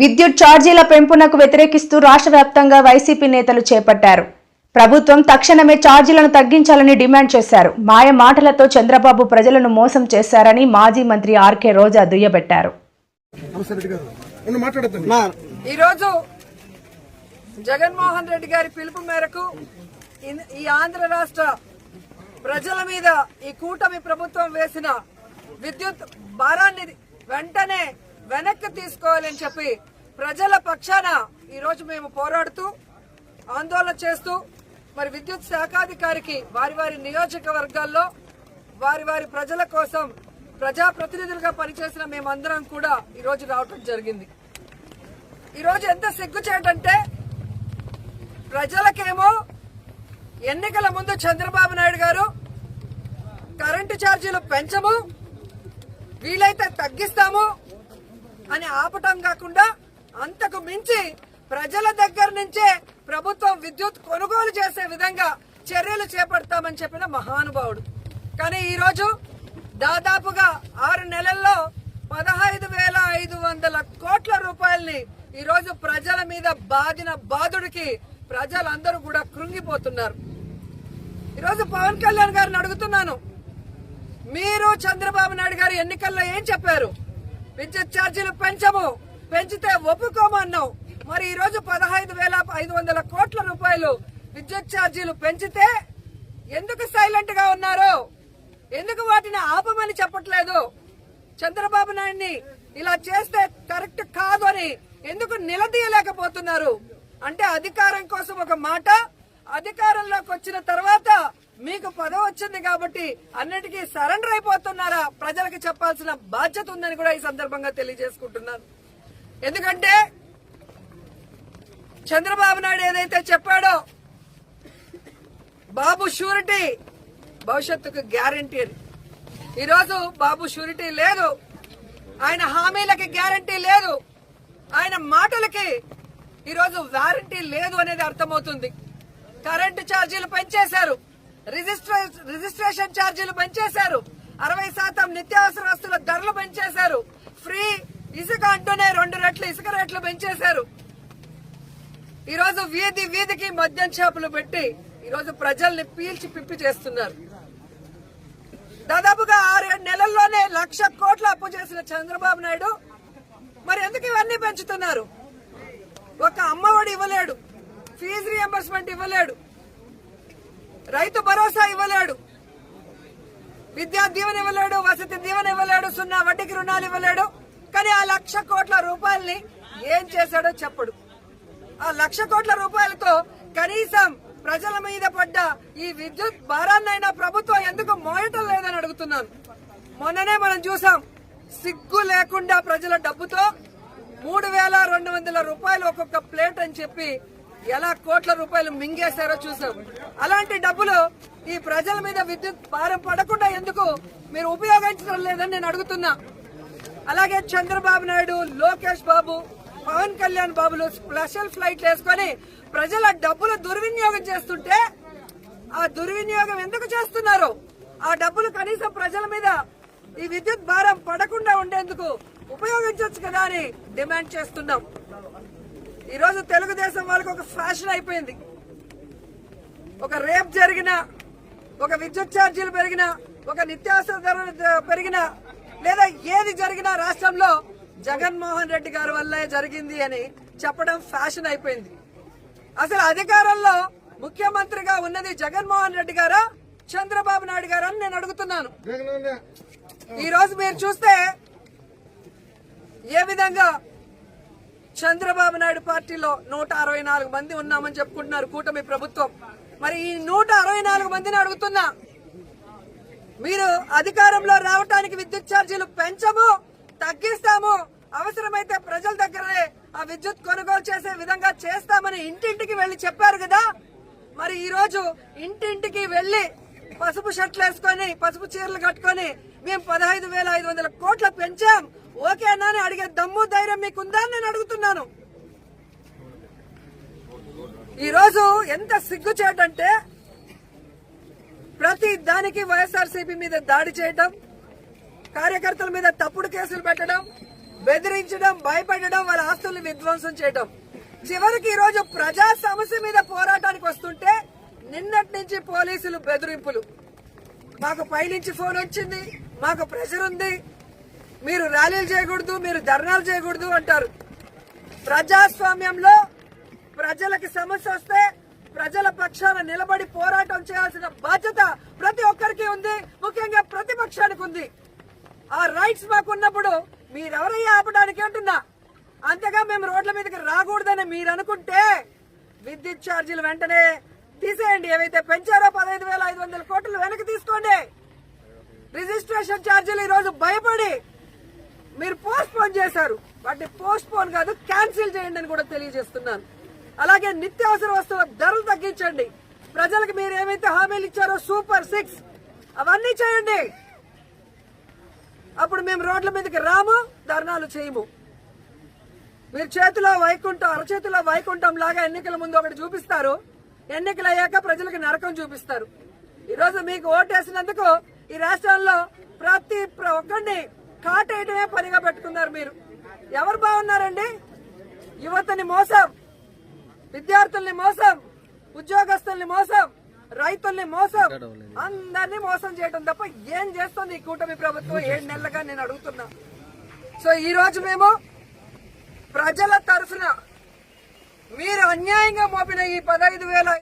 విద్యుత్ ఛార్జీల పెంపునకు వ్యతిరేకిస్తూ రాష్ట్ర వ్యాప్తంగా వైసీపీ నేతలు చేపట్టారు. ప్రభుత్వం తక్షణమే ఛార్జీలను తగ్గించాలని డిమాండ్ చేశారు. మాయ మాటలతో చంద్రబాబు ప్రజలను మోసం చేశారని మాజీ మంత్రి ఆర్కే రోజా దుయ్యబట్టారు. ఈరోజు జగన్మోహన్ రెడ్డి గారి పిలుపు మేరకు ఈ ఆంధ్ర రాష్ట్ర ప్రజల మీద ఈ కూటమి ప్రభుత్వం వేసిన విద్యుత్ భారాన్ని వెంటనే వెనక్కి తీసుకోవాలని చెప్పి ప్రజల పక్షాన ఈరోజు మేము పోరాడుతూ ఆందోళన చేస్తూ మరి విద్యుత్ శాఖాధికారికి వారి వారి నియోజకవర్గాల్లో వారి వారి ప్రజల కోసం ప్రజాప్రతినిధులుగా పనిచేసిన మేమందరం కూడా ఈరోజు రావటం జరిగింది. ఈరోజు ఎంత సిగ్గుచేటంటే ప్రజలకేమో ఎన్నికల ముందు చంద్రబాబు నాయుడు గారు కరెంటు ఛార్జీలు పెంచము వీలైతే తగ్గిస్తాము అని ఆపటం కాకుండా అంతకు మించి ప్రజల దగ్గర నుంచే ప్రభుత్వం విద్యుత్ కొనుగోలు చేసే విధంగా చర్యలు చేపడతామని చెప్పిన మహానుభావుడు. కానీ ఈరోజు దాదాపుగా ఆరు నెలల్లో పదహైదు వేల ఐదు వందల కోట్ల రూపాయల్ని ఈరోజు ప్రజల మీద బాధిన బాధుడికి ప్రజలందరూ కూడా కృంగిపోతున్నారు. ఈరోజు పవన్ కళ్యాణ్ గారిని అడుగుతున్నాను. మీరు చంద్రబాబు నాయుడు గారు ఎన్నికల్లో ఏం చెప్పారు? విద్యుత్ ఛార్జీలు పెంచము. పెంచితే ఒప్పుకోమన్నావు. మరి ఈ రోజు పదహైదు వేల ఐదు వందల కోట్ల రూపాయలు విద్యుత్ ఛార్జీలు పెంచితే ఎందుకు సైలెంట్గా ఉన్నారు? ఎందుకు వాటిని ఆపమని చెప్పట్లేదు? చంద్రబాబు నాయుడిని ఇలా చేస్తే కరెక్ట్ కాదు అని ఎందుకు నిలదీయలేకపోతున్నారు? అంటే అధికారం కోసం ఒక మాట అధికారంలోకి వచ్చిన తర్వాత మీకు పదవి వచ్చింది కాబట్టి అన్నిటికీ సరెండర్ అయిపోతున్నారా? ప్రజలకు చెప్పాల్సిన బాధ్యత ఉందని కూడా ఈ సందర్భంగా తెలియజేసుకుంటున్నాను. ఎందుకంటే చంద్రబాబు నాయుడు ఏదైతే చెప్పాడో బాబు షూరిటీ భవిష్యత్తుకు గ్యారంటీ అని. ఈరోజు బాబు షూరిటీ లేదు. ఆయన హామీలకి గ్యారంటీ లేదు. ఆయన మాటలకి ఈరోజు వారంటీ లేదు అనేది అర్థమవుతుంది. కరెంటు ఛార్జీలు పెంచేశారు. రిజిస్ట్రేషన్ ఛార్జీలు పెంచేశారు అరవై శాతం నిత్యావసర వస్తువుల ధరలు పెంచేశారు ఫ్రీ ఇసుక అంటూనే రెండు రెట్లు ఇసుక రేట్లు పెంచేశారు ఈ రోజు వీధి వీధికి మద్యం చేపలు పెట్టి ఈ రోజు ప్రజల్ని పీల్చి పిప్పి చేస్తున్నారు. దాదాపుగా ఆరు నెలల్లోనే లక్ష కోట్ల అప్పు చేసిన చంద్రబాబు నాయుడు మరి ఎందుకు ఇవన్నీ పెంచుతున్నారు? ఒక అమ్మఒడి ఇవ్వలేడు. ఫీజు రియంబర్స్మెంట్ ఇవ్వలేడు. రైతు భరోసా ఇవ్వలేడు. విద్యా దీవెన ఇవ్వలేడు వసతి దీవెన ఇవ్వలేడు సున్నా వడ్డీకి రుణాలు ఇవ్వలేడు. కానీ ఆ లక్ష కోట్ల రూపాయల్ని ఏం చేశాడో చెప్పడు. ఆ లక్ష కోట్ల రూపాయలతో కనీసం ప్రజల మీద పడ్డ ఈ విద్యుత్ భారాన్నైనా ప్రభుత్వం ఎందుకు మోయటం లేదని అడుగుతున్నాను. మొన్ననే మనం చూసాం సిగ్గు లేకుండా ప్రజల డబ్బుతో మూడు వేల రెండు వందల రూపాయలు ఒక్కొక్క ప్లేట్ అని చెప్పి ఎలా కోట్ల రూపాయలు మింగేశారో చూసాం. అలాంటి డబ్బులు ఈ ప్రజల మీద విద్యుత్ భారం పడకుండా ఎందుకు మీరు ఉపయోగించడం లేదని నేను అడుగుతున్నా. అలాగే చంద్రబాబు నాయుడు లోకేష్ బాబు పవన్ కళ్యాణ్ బాబులు స్పెషల్ ఫ్లైట్లు వేసుకొని ప్రజల డబ్బులు దుర్వినియోగం చేస్తుంటే ఆ దుర్వినియోగం ఎందుకు చేస్తున్నారు? ఆ డబ్బులు కనీసం ప్రజల మీద ఈ విద్యుత్ భారం పడకుండా ఉండేందుకు ఉపయోగించవచ్చు కదా అని డిమాండ్ చేస్తున్నాం. ఈరోజు తెలుగుదేశం వాళ్ళకి ఒక ఫ్యాషన్ అయిపోయింది. ఒక రేప్ జరిగినా ఒక విద్యుత్ ఛార్జీలు పెరిగినా ఒక నిత్యావసర ధరలు పెరిగినా లేదా ఏది జరిగినా రాష్ట్రంలో జగన్మోహన్ రెడ్డి గారి వల్లే జరిగింది అని చెప్పడం ఫ్యాషన్ అయిపోయింది. అసలు అధికారంలో ముఖ్యమంత్రిగా ఉన్నది జగన్మోహన్ రెడ్డి గారా చంద్రబాబు నాయుడు గారా అని నేను అడుగుతున్నాను. ఈ రోజు మీరు చూస్తే ఏ విధంగా చంద్రబాబు నాయుడు పార్టీలో నూట అరవై నాలుగు మంది ఉన్నామని చెప్పుకుంటున్నారు కూటమి ప్రభుత్వం. మరి ఈ నూట అరవై నాలుగు మందిని అడుగుతున్నా. మీరు అధికారంలో రావటానికి విద్యుత్ ఛార్జీలు పెంచము తగ్గిస్తాము. అవసరమైతే ప్రజల దగ్గరే ఆ విద్యుత్ కొనుగోలు చేసే విధంగా చేస్తామని ఇంటింటికి వెళ్ళి చెప్పారు కదా. మరి ఈ రోజు ఇంటింటికి వెళ్ళి పసుపు షర్ట్లు వేసుకొని పసుపు చీరలు కట్టుకొని మేము పదహైదు వేల ఐదు వందల కోట్ల పెంచాం. ఓకేనా అని అడిగే దమ్ము ధైర్యం మీకుందా అని నేను అడుగుతున్నాను. ఈరోజు ఎంత సిగ్గుచేటంటే ప్రతి దానికి వైఎస్ఆర్సీపీ మీద దాడి చేయటం కార్యకర్తల మీద తప్పుడు కేసులు పెట్టడం బెదిరించడం భయపెట్టడం వాళ్ళ ఆస్తుల్ని విధ్వంసం చేయడం చివరికి ఈరోజు ప్రజా సమస్య మీద పోరాటానికి వస్తుంటే నిన్నటి నుంచి పోలీసులు బెదిరింపులు. మాకు పైనుంచి ఫోన్ వచ్చింది. మాకు ప్రెషర్ ఉంది. మీరు ర్యాలీలు చేయకూడదు మీరు ధర్నాలు చేయకూడదు అంటారు. ప్రజాస్వామ్యంలో ప్రజలకి సమస్య వస్తే ప్రజల పక్షాన నిలబడి పోరాటం చేయాల్సిన బాధ్యత ప్రతి ఒక్కరికి ఉంది. ముఖ్యంగా ప్రతిపక్షానికి ఉంది. ఆ రైట్స్ మాకున్నప్పుడు మీరెవరయ్యా ఆపడానికి అంటున్నా? అంతగా మేము రోడ్ల మీదకి రాకూడదని మీరు అనుకుంటే విద్యుత్ ఛార్జీలు వెంటనే తీసేయండి. ఏవైతే పెంచారో పదహైదు వేల ఐదు వందల కోట్లు వెనక్కి తీసుకోండి. రిజిస్ట్రేషన్ ఛార్జీలు ఈరోజు భయపడి మీరు పోస్ట్ పోన్ చేశారు. వాటిని పోస్ట్ పోన్ కాదు క్యాన్సిల్ చేయండి అని కూడా తెలియజేస్తున్నాను. అలాగే నిత్యావసర వస్తువుల ధరలు తగ్గించండి. ప్రజలకు మీరు ఏమైతే హామీలు ఇచ్చారో సూపర్ సిక్స్ అవన్నీ చేయండి. అప్పుడు మేము రోడ్ల మీదకి రాము ధర్నాలు చేయము. మీరు చేతిలో వైకుంఠం అరచేతిలో వైకుంఠం లాగా ఎన్నికల ముందు ఒకటి చూపిస్తారు. ఎన్నికలు అయ్యాక ప్రజలకు నరకం చూపిస్తారు. ఈరోజు మీకు ఓటేసినందుకు ఈ రాష్ట్రంలో ప్రతి ఒక్కరిని కాటేయటమే పనిగా పెట్టుకున్నారు మీరు. ఎవరు బాగున్నారండి? యువతని మోసం విద్యార్థుల్ని మోసం ఉద్యోగస్తుల్ని మోసం రైతుల్ని మోసం అందరినీ మోసం చేయడం తప్ప ఏం చేస్తుంది ఈ కూటమి ప్రభుత్వం? ఏడు నెలలుగా నేను అడుగుతున్నా. సో ఈ రోజు మేము ప్రజల తరఫున మీరు అన్యాయంగా మోపిన ఈ పదహైదు వేల